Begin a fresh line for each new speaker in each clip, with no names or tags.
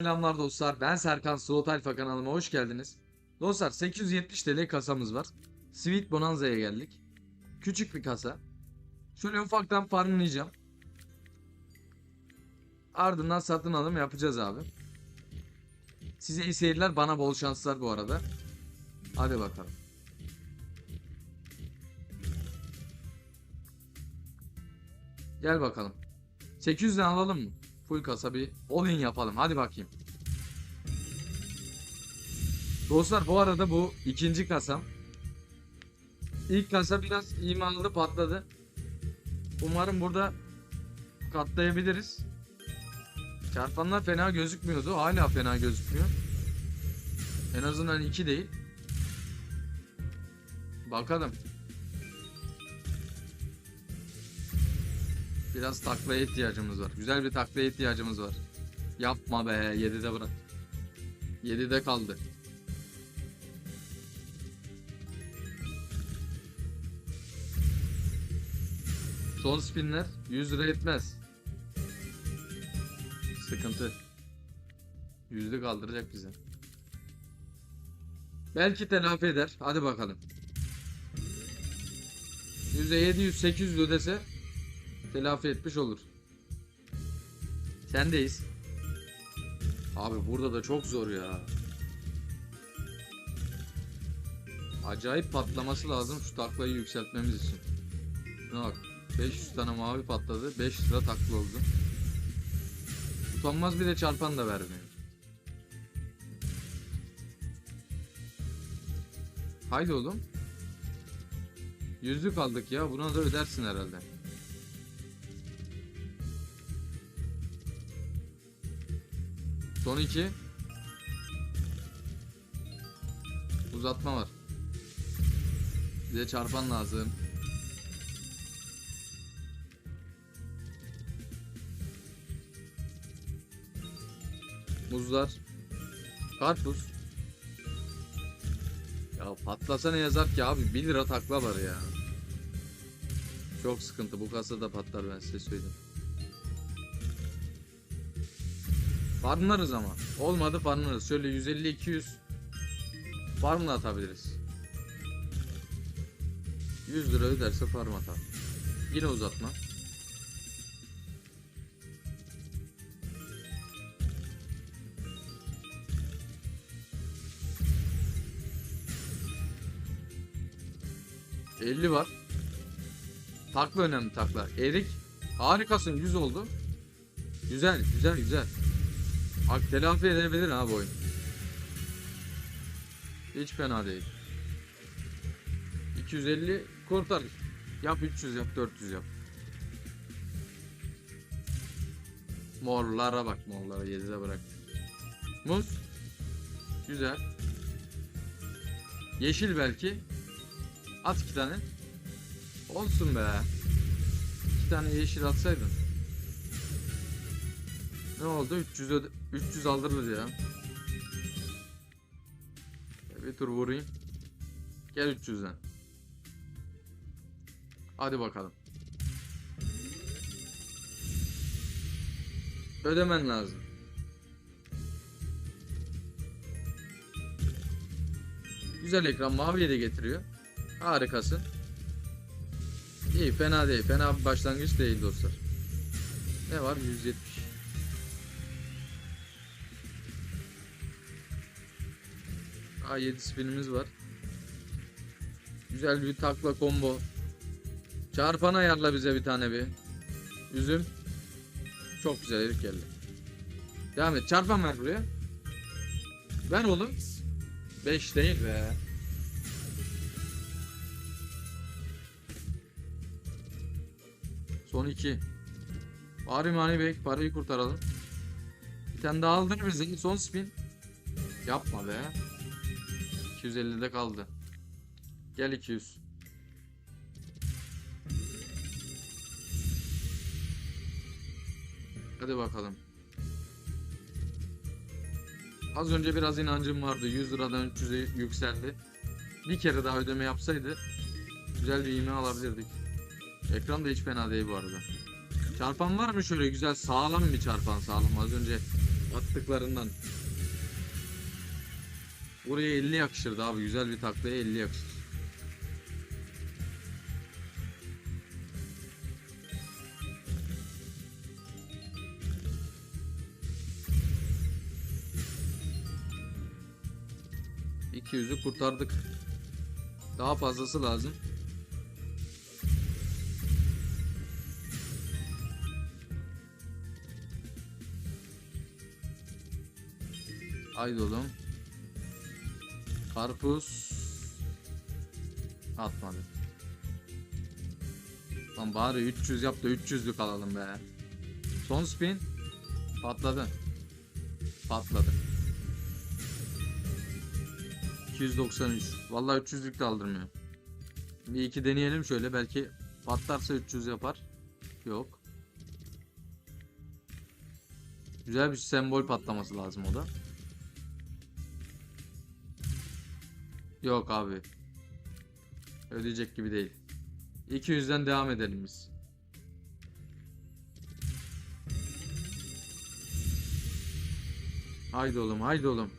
Selamlar dostlar. Ben Serkan Slot Alfa kanalıma hoş geldiniz. Dostlar 870 TL kasamız var. Sweet Bonanza'ya geldik. Küçük bir kasa. Şöyle ufaktan farmlayacağım. Ardından satın alım yapacağız abi. Size iyi seyirler, bana bol şanslar bu arada. Hadi bakalım. Gel bakalım. 800'den alalım mı? Full kasa bir all-in yapalım. Hadi bakayım. Dostlar bu arada bu ikinci kasam. İlk kasa biraz imanlı patladı. Umarım burada katlayabiliriz. Çarpanlar fena gözükmüyordu. Hala fena gözükmüyor. En azından 2 değil. Bakalım. Biraz taklaya ihtiyacımız var. Güzel bir taklaya ihtiyacımız var. Yapma be. 7'de bırak. 7'de kaldı. Son spinler 100 lira etmez. Sıkıntı. Yüzlü kaldıracak bize. Belki telafi eder. Hadi bakalım. %700 800 ödese telafi etmiş olur. Sendeyiz. Abi burada da çok zor ya. Acayip patlaması lazım şu taklayı yükseltmemiz için. Şuna bak. 500 tane mavi patladı. 5 lira takla oldu. Utanmaz bir de çarpan da vermiyor. Haydi oğlum. Yüzlük aldık ya. Buna da ödersin herhalde. Son iki. Uzatma var. Bize çarpan lazım. Muzlar. Karpuz. Ya patlasa ne yazar ki abi 1 lira takla var ya. Çok sıkıntı bu kasada patlar ben size söyleyeyim. Farmlarız ama. Olmadı farmlarız. Şöyle 150-200 farmla atabiliriz. 100 lira öderse farm atar. Yine uzatma. ...50 var. Takla önemli takla. Erik harikasın 100 oldu. Güzel güzel güzel. Bak telafi edebilir ha bu oyun. Hiç fena değil. 250 kurtar. Yap 300 yap 400 yap. Morlara bak morlara 7'de bırak. Muz. Güzel. Yeşil belki. At iki tane. Olsun be. İki tane yeşil atsaydın. Ne oldu? 300 öde- 300 aldırırız ya. Bir tur vurayım. Gel 300'den. Hadi bakalım. Ödemen lazım. Güzel ekran maviye de getiriyor. Harikasın. İyi fena değil. Fena bir başlangıç değil dostlar. Ne var? 170. A7 spinimiz var. Güzel bir takla combo. Çarpan ayarla bize bir tane bir. Üzüm. Çok güzel herif geldi. Devam et. Çarpan ver buraya. Ver oğlum. 5 değil be. Son 2. Bari mani bek parayı kurtaralım. Bir tane daha aldın bize. Son spin. Yapma be. 250'de kaldı. Gel 200. Hadi bakalım. Az önce biraz inancım vardı. 100 liradan 300'e yükseldi. Bir kere daha ödeme yapsaydı güzel bir iğme alabilirdik. Ekran da hiç fena değil bu arada. Çarpan var mı şöyle güzel sağlam bir çarpan sağlam. Az önce attıklarından. Buraya 50 yakışırdı abi. Güzel bir taklaya 50 yakışır. İki yüzü kurtardık. Daha fazlası lazım. Haydi oğlum. Karpuz. Atmadı. Lan bari 300 yap da 300'lük alalım be. Son spin. Patladı. Patladı. 293. Vallahi 300'lük de aldırmıyor. Bir iki deneyelim şöyle belki patlarsa 300 yapar. Yok. Güzel bir sembol patlaması lazım o da. Yok abi. Ödeyecek gibi değil. 200'den devam edelim biz. Haydi oğlum, haydi oğlum.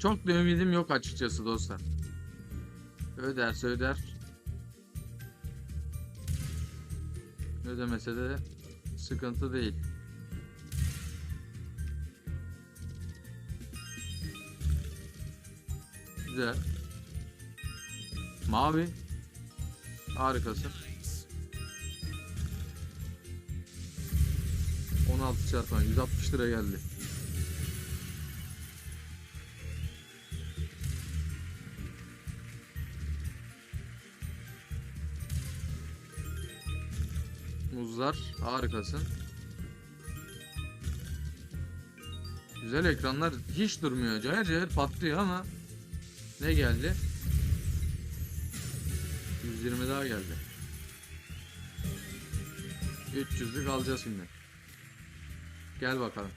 Çok da ümidim yok açıkçası dostlar. Öderse öder. Ödemese de sıkıntı değil. Güzel. Mavi. Harikasın. 16 çarpan 160 lira geldi. Muzlar harikasın. Güzel ekranlar hiç durmuyor. Cayır cayır patlıyor ama ne geldi? 120 daha geldi. 300'lük alacağız şimdi. Gel bakalım.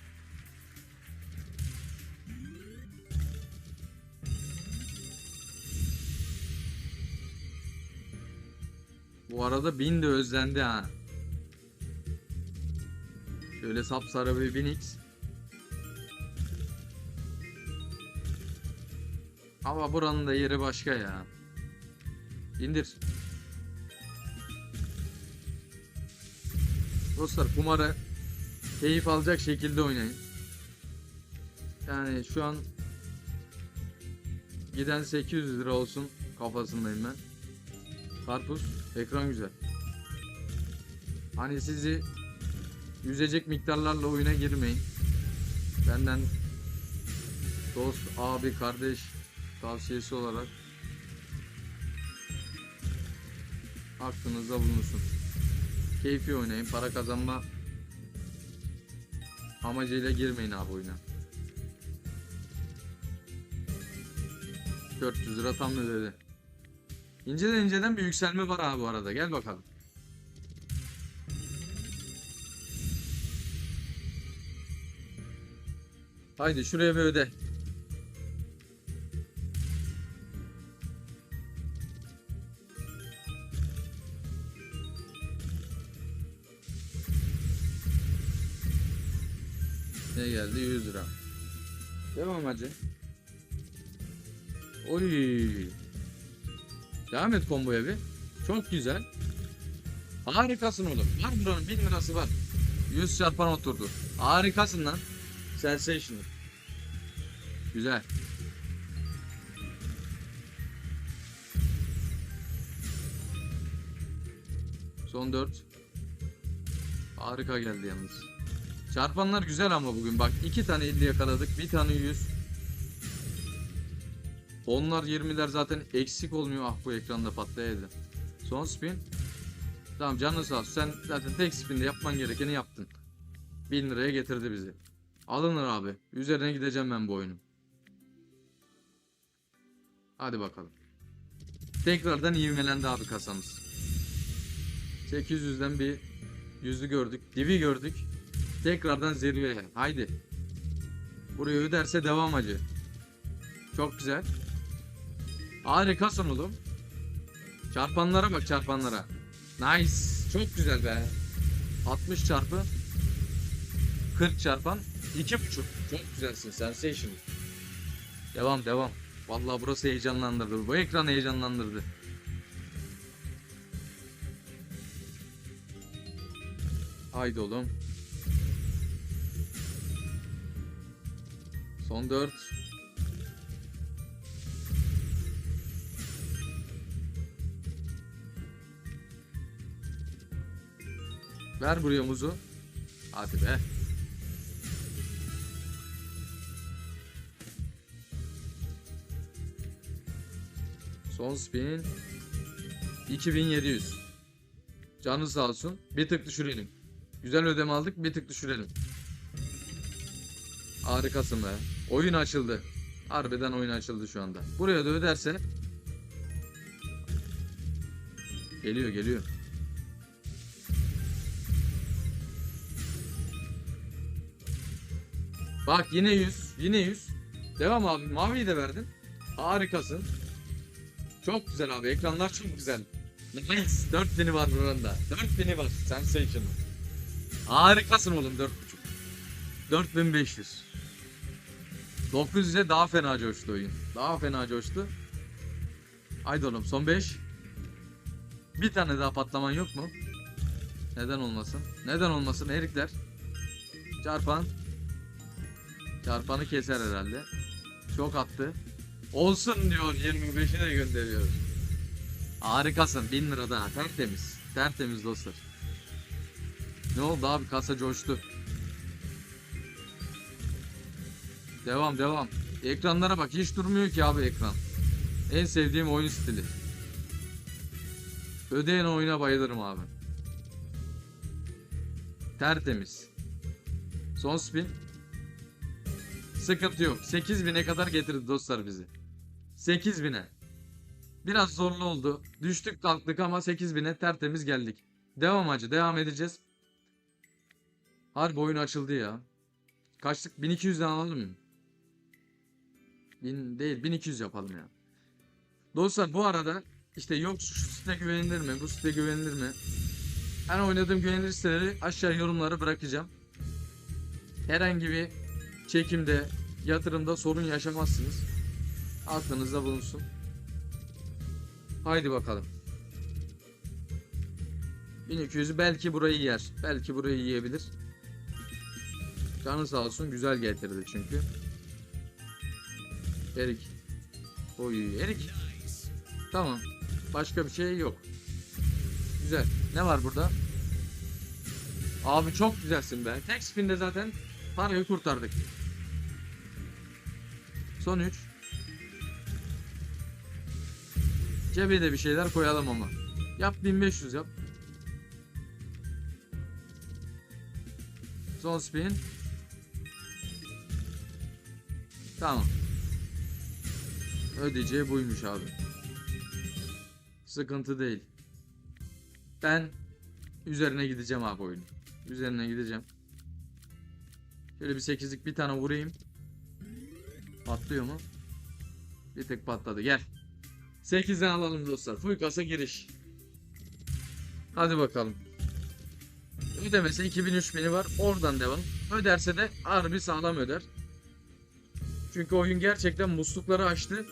Bu arada 1000 de özlendi ha. Şöyle sapsarı bir 1000x. Ama buranın da yeri başka ya. İndir. Dostlar kumarı keyif alacak şekilde oynayın. Yani şu an giden 800 lira olsun kafasındayım ben. Karpuz ekran güzel. Hani sizi yüzecek miktarlarla oyuna girmeyin. Benden dost, abi, kardeş tavsiyesi olarak aklınızda bulunsun. Keyfi oynayın, para kazanma amacıyla girmeyin abi oyuna. 400 lira tam ödedi. İnceden inceden bir yükselme var abi bu arada. Gel bakalım. Haydi şuraya bir öde. Geldi? 100 lira. Devam hacı. Oy. Devam et komboya bir. Çok güzel. Harikasın oğlum. Var buranın 1000 lirası var. 100 çarpan oturdu. Harikasın lan. Sensational. Güzel. Son 4. Harika geldi yalnız. Çarpanlar güzel ama bugün. Bak iki tane 50 yakaladık. Bir tane 100 Onlar 20'ler zaten eksik olmuyor. Ah bu ekranda patlayaydı. Son spin. Tamam canın sağ olsun. Sen zaten tek spinde yapman gerekeni yaptın. 1000 liraya getirdi bizi. Alınır abi. Üzerine gideceğim ben bu oyunun Hadi bakalım. Tekrardan ivmelendi abi kasamız. 800'den bir yüzü gördük. Divi gördük Tekrardan zirveye. Haydi. Burayı öderse devam acı. Çok güzel. Harikasın oğlum. Çarpanlara bak çarpanlara. Nice. Çok güzel be. 60 çarpı 40 çarpan 2.5. Çok güzelsin. Sensation. Devam devam. Vallahi burası heyecanlandırdı. Bu ekran heyecanlandırdı. Haydi oğlum. Son 4. Ver buraya muzu. Hadi be. Son spin. 2700. Canı sağ olsun. Bir tık düşürelim. Güzel ödeme aldık. Bir tık düşürelim. Harikasın be. Oyun açıldı. Harbiden oyun açıldı şu anda. Buraya da öderse Geliyor geliyor. Bak yine 100. Yine 100. Devam abi. Maviyi de verdin. Harikasın. Çok güzel abi. Ekranlar çok güzel. Nice. 4000'i var buranda. 4000'i var. Sensation. Harikasın oğlum 4.5. 4500. 900'e daha fena coştu oyun. Daha fena coştu. Haydi oğlum son 5. Bir tane daha patlaman yok mu? Neden olmasın? Neden olmasın erikler? Çarpan. Çarpanı keser herhalde. Çok attı. Olsun diyor 25'i de gönderiyoruz. Harikasın 1000 lira daha tertemiz. Tertemiz dostlar. Ne oldu abi kasa coştu. Devam devam. Ekranlara bak hiç durmuyor ki abi ekran. En sevdiğim oyun stili. Ödeyen oyuna bayılırım abi. Tertemiz. Son spin. Sıkıntı yok. 8000'e kadar getirdi dostlar bizi. 8000'e. Biraz zorlu oldu. Düştük kalktık ama 8000'e tertemiz geldik. Devam acı. Devam edeceğiz. Harbi oyun açıldı ya. Kaçtık? 1200'den alalım mı? 1000 değil 1200 yapalım ya. Dostlar bu arada işte yok şu site güvenilir mi? Bu site güvenilir mi? Ben oynadığım güvenilir siteleri aşağı yorumlara bırakacağım. Herhangi bir çekimde, yatırımda sorun yaşamazsınız. Aklınızda bulunsun. Haydi bakalım. 1200'ü belki burayı yer. Belki burayı yiyebilir. Canı sağ olsun güzel getirdi çünkü. Erik. Oy erik. Tamam. Başka bir şey yok. Güzel. Ne var burada? Abi çok güzelsin be. Tek spinde zaten parayı kurtardık. Son 3. Cebe de bir şeyler koyalım ama. Yap 1500 yap. Son spin. Tamam. Ödeyeceği buymuş abi. Sıkıntı değil. Ben üzerine gideceğim abi oyunu. Üzerine gideceğim. Şöyle bir 8'lik bir tane vurayım. Patlıyor mu? Bir tek patladı. Gel. 8'den alalım dostlar. Full kasa giriş. Hadi bakalım. Ödemese 2000 3000'i var. Oradan devam. Öderse de harbi sağlam öder. Çünkü oyun gerçekten muslukları açtı.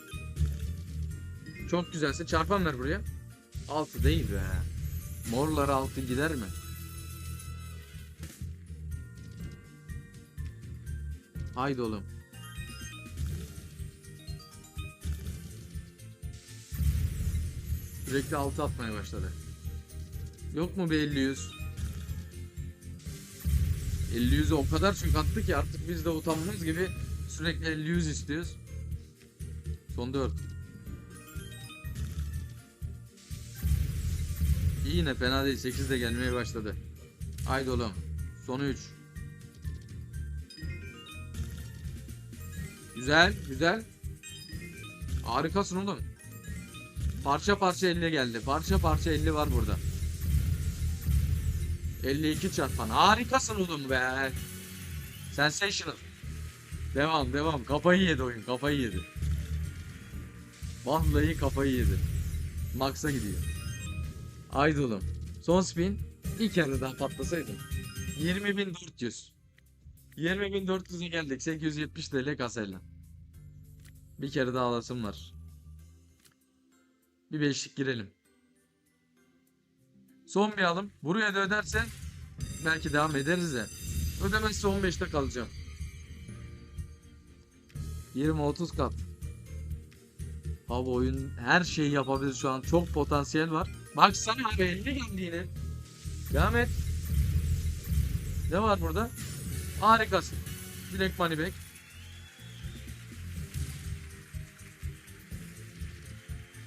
Çok güzelse çarpan ver buraya. 6 değil be. Morlar 6 gider mi? Haydi oğlum. Sürekli 6 atmaya başladı. Yok mu bir 50 100? 50 100'ü o kadar çok attı ki artık biz de utanmaz gibi sürekli 50 100 istiyoruz. Son 4. İyi yine fena değil. 8 de gelmeye başladı. Haydi oğlum. Son 3. Güzel, güzel. Harikasın oğlum. Parça parça 50 geldi. Parça parça 50 var burada. 52 çarpan. Harikasın oğlum be. Sensational. Devam devam. Kafayı yedi oyun. Kafayı yedi. Vallahi kafayı yedi. Max'a gidiyor. Haydi oğlum. Son spin. Kere daha patlasaydım. 20.400. 20.400'e geldik. 870 TL kasayla. Bir kere daha alasım var. Bir beşlik girelim. Son bir alım. Buraya da öderse belki devam ederiz de. Ödemezse 15'te kalacağım. 20-30 kat. Abi oyun her şeyi yapabilir şu an. Çok potansiyel var. Baksana abi 50 geldi yine. Devam et. Ne var burada? Harikasın. Direkt money back.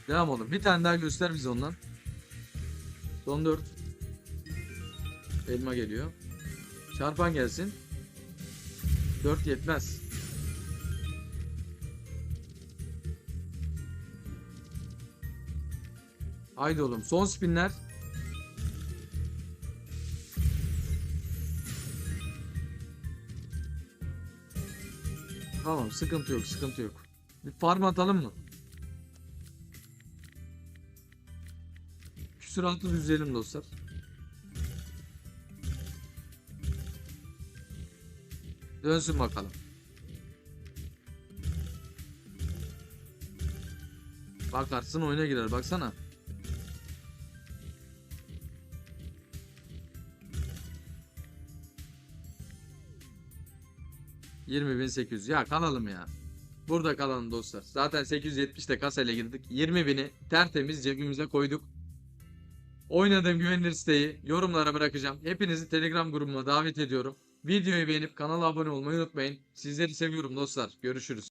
Devam oğlum. Bir tane daha göster bize ondan. Son 4. Elma geliyor. Çarpan gelsin. 4 yetmez. Haydi oğlum. Son spinler. Tamam sıkıntı yok sıkıntı yok. Bir farm atalım mı? Küsuratı düzelim dostlar. Dönsün bakalım. Bakarsın oyuna girer baksana. ...20.800 ya kalalım ya. Burada kalalım dostlar. Zaten 870'te kasayla girdik. 20.000'i tertemiz cebimize koyduk. Oynadığım güvenilir siteyi yorumlara bırakacağım. Hepinizi Telegram grubuma davet ediyorum. Videoyu beğenip kanala abone olmayı unutmayın. Sizleri seviyorum dostlar. Görüşürüz.